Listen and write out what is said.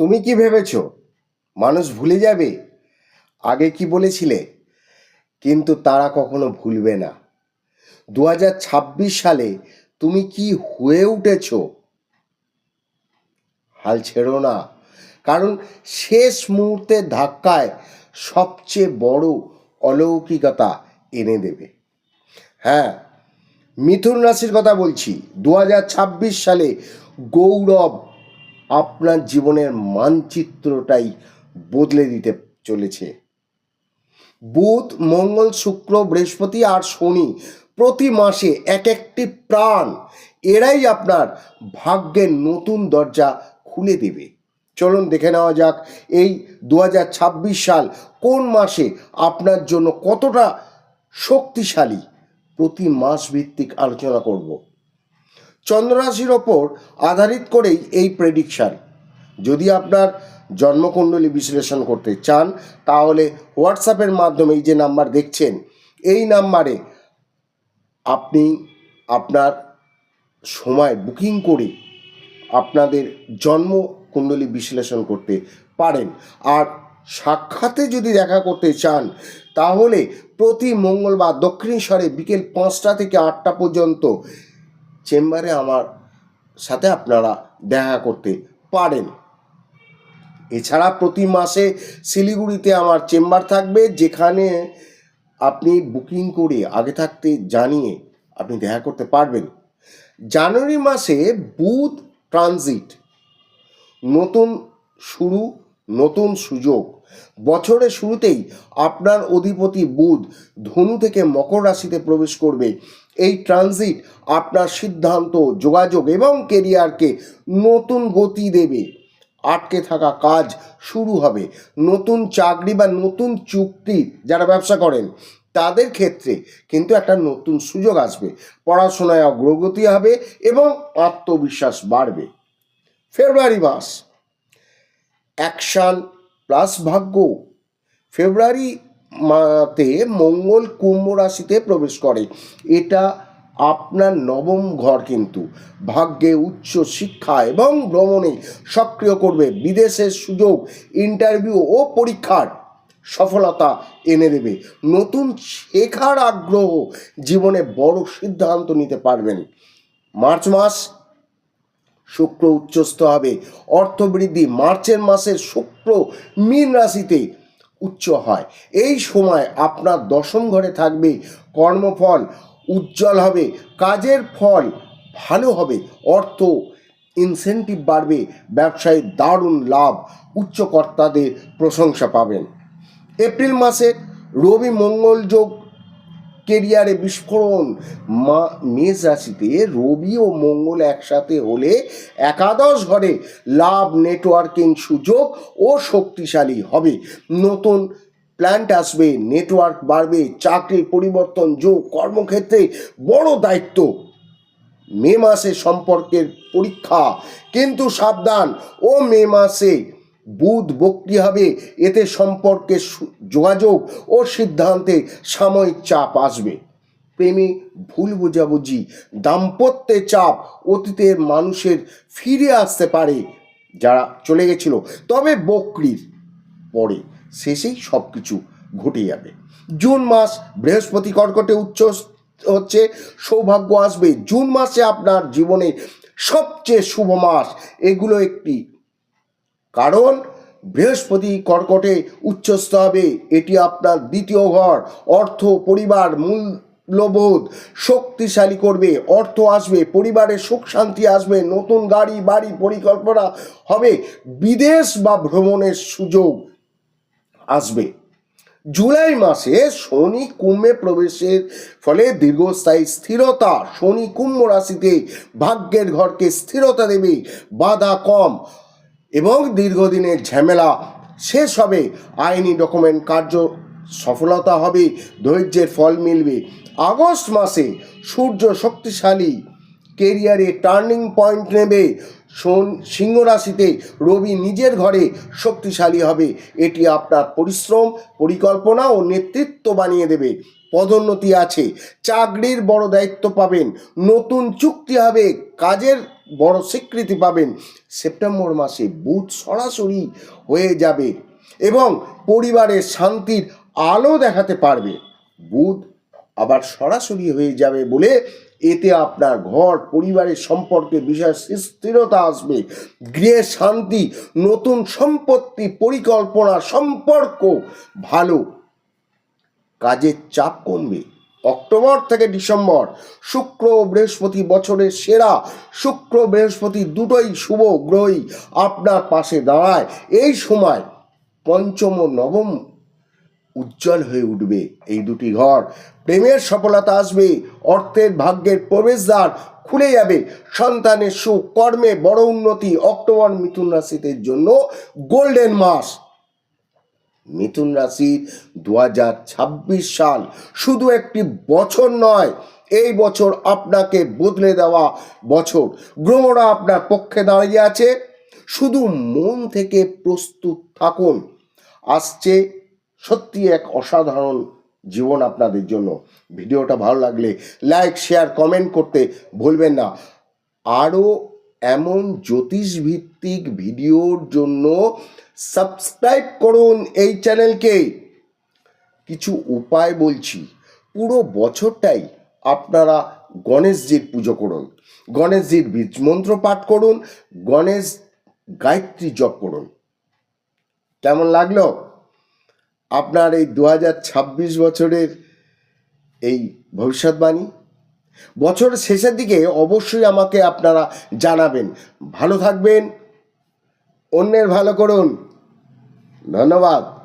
তুমি কি ভেবেছ? মানুষ ভুলে যাবে? আগে কি বলেছিলে? কিন্তু তারা কখনো ভুলবে না। দু হাজার ছাব্বিশ সালে তুমি কি হয়ে উঠেছ? হাল ছেড়ো না। কারণ শেষ মুহূর্তের ধাক্কায় সবচেয়ে বড় অলৌকিকতা এনে দেবে। হ্যাঁ মিথুন রাশির কথা বলছি। দু হাজার ছাব্বিশ সালে গৌরব আপনার জীবনের মানচিত্রটাই বদলে দিতে চলেছে। বুধ, মঙ্গল, শুক্র, বৃহস্পতি আর শনি প্রতি মাসে এক একটি প্রাণ, এরাই আপনার ভাগ্যের নতুন দরজা খুলে দেবে। চলুন দেখে নেওয়া যাক এই দু হাজার ছাব্বিশ সাল কোন মাসে আপনার জন্য কতটা শক্তিশালী প্রতি মাস ভিত্তিক আলোচনা করব। চন্দ্ররাশির ওপর আধারিত করেই এই প্রেডিকশান যদি আপনার জন্মকুণ্ডলী বিশ্লেষণ করতে চান, তাহলে হোয়াটসঅ্যাপের মাধ্যমে এই যে নাম্বার দেখছেন, এই নাম্বারে আপনি আপনার সময় বুকিং করে আপনাদের জন্ম কুণ্ডলী বিশ্লেষণ করতে পারেন। আর সাক্ষাতে যদি দেখা করতে চান, তাহলে প্রতি মঙ্গলবার দক্ষিণেশ্বরে বিকেল পাঁচটা থেকে আটটা পর্যন্ত চেম্বারে আমার সাথে আপনারা দেখা করতে পারেন। এছাড়া প্রতি মাসে শিলিগুড়িতে আমার চেম্বার থাকবে, যেখানে আপনি বুকিং করে আগে থাকতে জানিয়ে আপনি দেখা করতে পারবেন। জানুয়ারি মাসে বুথ ট্রানজিট নতুন শুরু, নতুন সুযোগ। বছরের শুরুতেই আপনার অধিপতি বুধ ধনু থেকে মকর রাশিতে প্রবেশ করবে। এই ট্রানজিট আপনার সিদ্ধান্ত, যোগাযোগ এবং কেরিয়ারকে নতুন গতি দেবে। আটকে থাকা কাজ শুরু হবে। নতুন চাকরি বা নতুন চুক্তি যারা ব্যবসা করেন, তাদের ক্ষেত্রে কিন্তু একটা নতুন সুযোগ আসবে। পড়াশোনায় অগ্রগতি হবে এবং আত্মবিশ্বাস বাড়বে। ফেব্রুয়ারি মাস। অ্যাকশান প্লাস ভাগ্য। ফেব্রুয়ারি মাতে মঙ্গল কুম্ভ রাশিতে প্রবেশ করে। এটা আপনার নবম ঘর কিন্তু। ভাগ্যে উচ্চ শিক্ষা এবং ভ্রমণে সক্রিয় করবে। বিদেশের সুযোগ ইন্টারভিউ ও পরীক্ষার সফলতা এনে দেবে। নতুন শেখার আগ্রহ জীবনে বড় সিদ্ধান্ত নিতে পারবেন। মার্চ মাস শুক্র উচ্চস্থ হবে। অর্থবৃদ্ধি মার্চের মাসে শুক্র মীন রাশিতে উচ্চ হয়। এই সময় আপনার দশম ঘরে থাকবে, কর্মফল উজ্জ্বল হবে, কাজের ফল ভালো হবে, অর্থ ইনসেন্টিভ বাড়বে, ব্যবসায় দারুণ লাভ, উচ্চকর্তাদের প্রশংসা পাবেন। এপ্রিল মাসে রবি মঙ্গল যোগ কেরিয়ারে বিস্ফোরণ। মা মেষ রাশিতে রবি ও মঙ্গল একসাথে হলে একাদশ ঘরে লাভ, নেটওয়ার্কিং সুযোগ ও শক্তিশালী হবে। নতুন প্ল্যান্ট আসবে, নেটওয়ার্ক বাড়বে, চাকরির পরিবর্তন, যোগ, কর্মক্ষেত্রে বড় দায়িত্ব। মে মাসে সম্পর্কের পরীক্ষা, কিন্তু সাবধান ও মে মাসে বুধ বক্রি হবে। এতে সম্পর্কে যোগাযোগ ও সিদ্ধান্তে সাময়িক চাপ আসবে। প্রেমে ভুল বোঝাবুঝি, দাম্পত্যে চাপ অতীতের মানুষের ফিরে আসতে পারে, যারা চলে গেছিল। তবে বকরির পরে শেষেই সব কিছু ঘটে যাবে। জুন মাস বৃহস্পতি কর্কটে উচ্চ হচ্ছে, সৌভাগ্য আসবে। জুন মাসে আপনার জীবনে সবচেয়ে শুভ মাস। এগুলো একটি কারণ বৃহস্পতি কর্কটে উচ্চস্থ হবে। এটি আপনার দ্বিতীয় ঘর। অর্থ, পরিবার মূল মূল্যবোধ শক্তিশালী করবে। অর্থ আসবে পরিবারের সুখ, শান্তি আসবে, নতুন গাড়ি, বাড়ি পরিকল্পনা হবে, বিদেশ বা ভ্রমণের সুযোগ আসবে। জুলাই মাসে শনি কুম্ভে প্রবেশের ফলে দীর্ঘস্থায়ী স্থিরতা। শনি কুম্ভ রাশিতে ভাগ্যের ঘরকে স্থিরতা দেবে, বাধা কম। এবং দীর্ঘদিনের ঝামেলা শেষ হবে। আইনি ডকুমেন্ট কার্য সফলতা হবে, ধৈর্যের ফল মিলবে। আগস্ট মাসে সূর্য শক্তিশালী কেরিয়ারে টার্নিং পয়েন্ট নেবে। সিংহ রাশিতে রবি নিজের ঘরে শক্তিশালী হবে। এটি আপনার পরিশ্রম, পরিকল্পনা ও নেতৃত্ব বানিয়ে দেবে। পদোন্নতি আছে। চাকরির বড় দায়িত্ব পাবেন। নতুন চুক্তি হবে। কাজের বড় স্বীকৃতি পাবেন। সেপ্টেম্বর মাসে বুধ সরাসরি হয়ে যাবে এবং পরিবারের শান্তির আলো দেখাতে পারবে। বুধ আবার সরাসরি হয়ে যাবে বলে এতে আপনার ঘর, পরিবারের সম্পর্কে বিশেষ স্থিরতা আসবে। গৃহে শান্তি, নতুন সম্পত্তি পরিকল্পনা, সম্পর্ক ভালো কাজের চাপ কমবে। অক্টোবর থেকে ডিসেম্বর, শুক্র বৃহস্পতি বছরের সেরা, শুক্র বৃহস্পতি দুটোই শুভ গ্রহই আপনার পাশে দাঁড়ায়। এই সময় পঞ্চম ও নবম উজ্জ্বল হয়ে উঠবে এই দুটি ঘর। প্রেমের সফলতা আসবে, অর্থের ভাগ্যের প্রবেশদ্বার খুলে যাবে। সন্তানের সুখ, কর্মে বড় উন্নতি অক্টোবর মিথুন রাশিদের জন্য গোল্ডেন মাস মিথুন রাশির দু হাজার ছাব্বিশ সাল শুধু একটি বছর নয়, এই বছর আপনাকে বদলে দেওয়া বছর। গ্রহরা আপনার পক্ষে দাঁড়িয়ে আছে। শুধু মন থেকে প্রস্তুত থাকুন। আসছে সত্যি এক অসাধারণ জীবন আপনাদের জন্য। ভিডিওটা ভালো লাগলে লাইক, শেয়ার, কমেন্ট করতে ভুলবেন না। আরও এমন জ্যোতিষ ভিত্তিক ভিডিওর জন্য সাবস্ক্রাইব করুন এই চ্যানেলকে। কিছু উপায় বলছি। পুরো বছরটাই আপনারা গণেশজির পুজো করুন, গণেশজির বীজ মন্ত্র পাঠ করুন, গণেশ গায়ত্রী জপ করুন। কেমন লাগল? আপনার এই দু বছরের এই ভবিষ্যৎবাণী বছরের শেষের দিকে অবশ্যই আমাকে আপনারা জানাবেন। ভালো থাকবেন, অন্যের ভালো করুন। ধন্যবাদ।